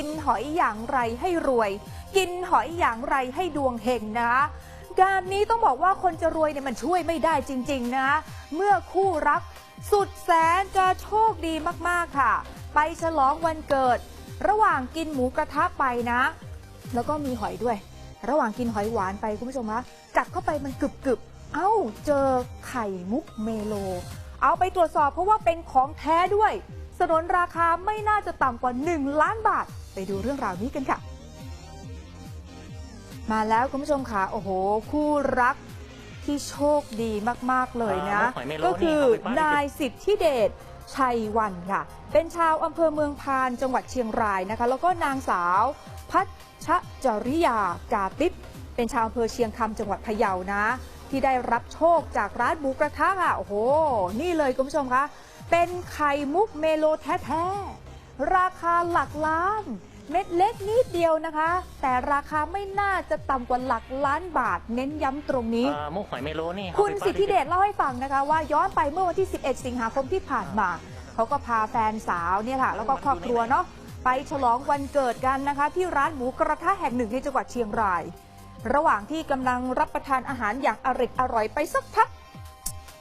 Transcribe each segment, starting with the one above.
กินหอยอย่างไรให้รวย กินหอยอย่างไรให้ดวงเฮงนะคะการนี้ต้องบอกว่าคนจะรวยเนี่ยมันช่วยไม่ได้จริงๆนะเมื่อคู่รักสุดแสนจะโชคดีมากๆค่ะ ไปฉลองวันเกิด ระหว่างกินหมูกระทะไปนะ แล้วก็มีหอยด้วย ระหว่างกินหอยหวานไปคุณผู้ชมคะกัดเข้าไปมันกึบกึบๆเอ้าเจอไข่มุกเมโล เอาไปตรวจสอบเพราะว่าเป็นของแท้ด้วย สนนราคาไม่น่าจะต่ำกว่า 1 ล้านบาท ไปดูเรื่องราวนี้กันค่ะ มาแล้วคุณผู้ชมค่ะโอ้โห คู่รักที่โชคดีมาก ๆ เลยนะอ่าหอยเมโลก็คือนี่เอาไปบ้านนายสิทธิเดชชัยวันค่ะ เป็นชาวอำเภอเมืองพานจังหวัดเชียงรายนะคะ แล้วก็นางสาวพัชจริยากาติบเป็นชาวอำเภอเชียงคำจังหวัดพะเยานะ ที่ได้รับโชคจากร้านหมูกระทะค่ะโอ้โห นี่เลยคุณผู้ชมคะ เป็นไข่มุกเมโลแท้ๆ ราคาหลักล้าน เม็ดเล็กนิดเดียวนะคะ แต่ราคาไม่น่าจะต่ำกว่าหลักล้านบาท เน้นย้ำตรงนี้ อ่ามุกหอยเมโลนี่คุณอาไปสิทธิเดชเล่าให้ฟังนะคะว่าย้อนไปเมื่อวันที่ 11 สิงหาคมที่ผ่านมา เขาก็พาแฟนสาวเนี่ยค่ะ แล้วก็ครอบครัวเนาะไปฉลองวันเกิดกันนะคะ ที่ร้านหมูกระทะแห่งหนึ่งในจังหวัดเชียงราย ระหว่างที่กำลังรับประทานอาหารอย่างอร่อยอร่อยไปสักพัก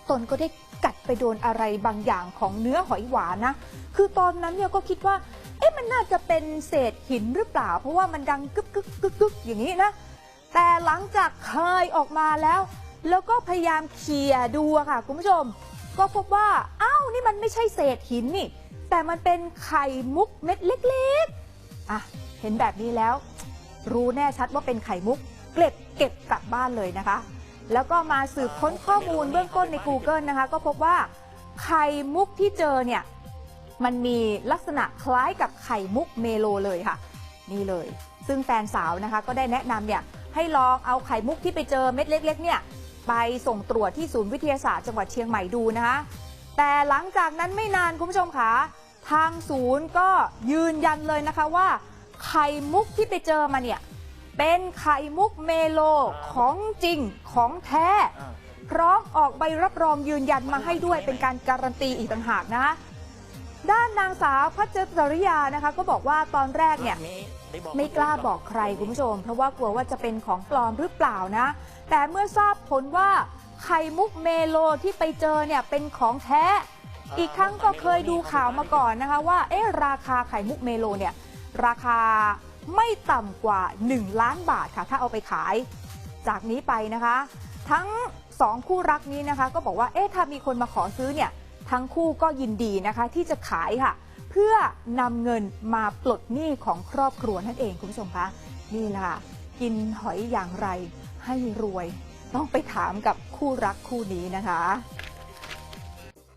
ตนก็ได้กัดไปโดนอะไรบางอย่างของเนื้อหอยหวานนะ คือตอนนั้นเนี่ยก็คิดว่า เอ๊ะมันน่าจะเป็นเศษหินหรือเปล่า เพราะว่ามันดังกึกกึกกึกกึกอย่างนี้นะ แต่หลังจากคายออกมาแล้ว แล้วก็พยายามเขี่ยดูค่ะคุณผู้ชม ก็พบว่าอ้าวนี่มันไม่ใช่เศษหินนี่ แต่มันเป็นไข่มุกเม็ดเล็กๆอะเห็นแบบนี้แล้ว รู้แน่ชัดว่าเป็นไข่มุก เก็บเก็บกลับบ้านเลยนะคะ แล้วก็มาสืบค้นข้อมูลเบื้องต้นใน Google นะคะ ก็พบว่าไข่มุกที่เจอเนี่ยมันมีลักษณะคล้ายกับไข่มุกเมโลเลยค่ะ นี่เลย ซึ่งแฟนสาวนะคะก็ได้แนะนำเนี่ยให้ลองเอาไข่มุกที่ไปเจอเม็ดเล็ก ๆ เนี่ยไปส่งตรวจที่ศูนย์วิทยาศาสตร์จังหวัดเชียงใหม่ดูนะคะแต่หลังจากนั้นไม่นานคุณผู้ชมคะทางศูนย์ก็ยืนยันเลยนะคะว่า ไข่มุกที่ไปเจอมาเนี่ย เป็นไข่มุกเมโลของจริงของแท้อ่าพร้อมออกใบรับรองยืนยันมาให้ด้วยเป็นการการันตีอีกต่างหากนะ ด้านนางสาวพัชจริยานะคะ ก็บอกว่าตอนแรกเนี่ยด้บอกไม่กล้าบอกใครคุณผู้ชม เพราะว่ากลัวว่าจะเป็นของปลอมหรือเปล่านะ แต่เมื่อทราบผลว่าไข่มุกเมโลที่ไปเจอเนี่ยเป็นของแท้ อีกครั้งก็เคยดูข่าวมาก่อนนะคะว่าเอ๊ะราคาไข่มุกเมโลเนี่ยราคา ไม่ต่ำกว่า 1 ล้านบาทค่ะ ถ้าเอาไปขาย จากนี้ไปนะคะ ทั้งสองคู่รักนี้นะคะ ก็บอกว่าเอ๊ะถ้ามีคนมาขอซื้อเนี่ยทั้งคู่ก็ยินดีนะคะที่จะขายค่ะ เพื่อนำเงินมาปลดหนี้ของครอบครัวนั่นเองคุณผู้ชมคะนี่แหละค่ะกินหอยอย่างไรให้รวย ต้องไปถามกับคู่รักคู่นี้นะคะ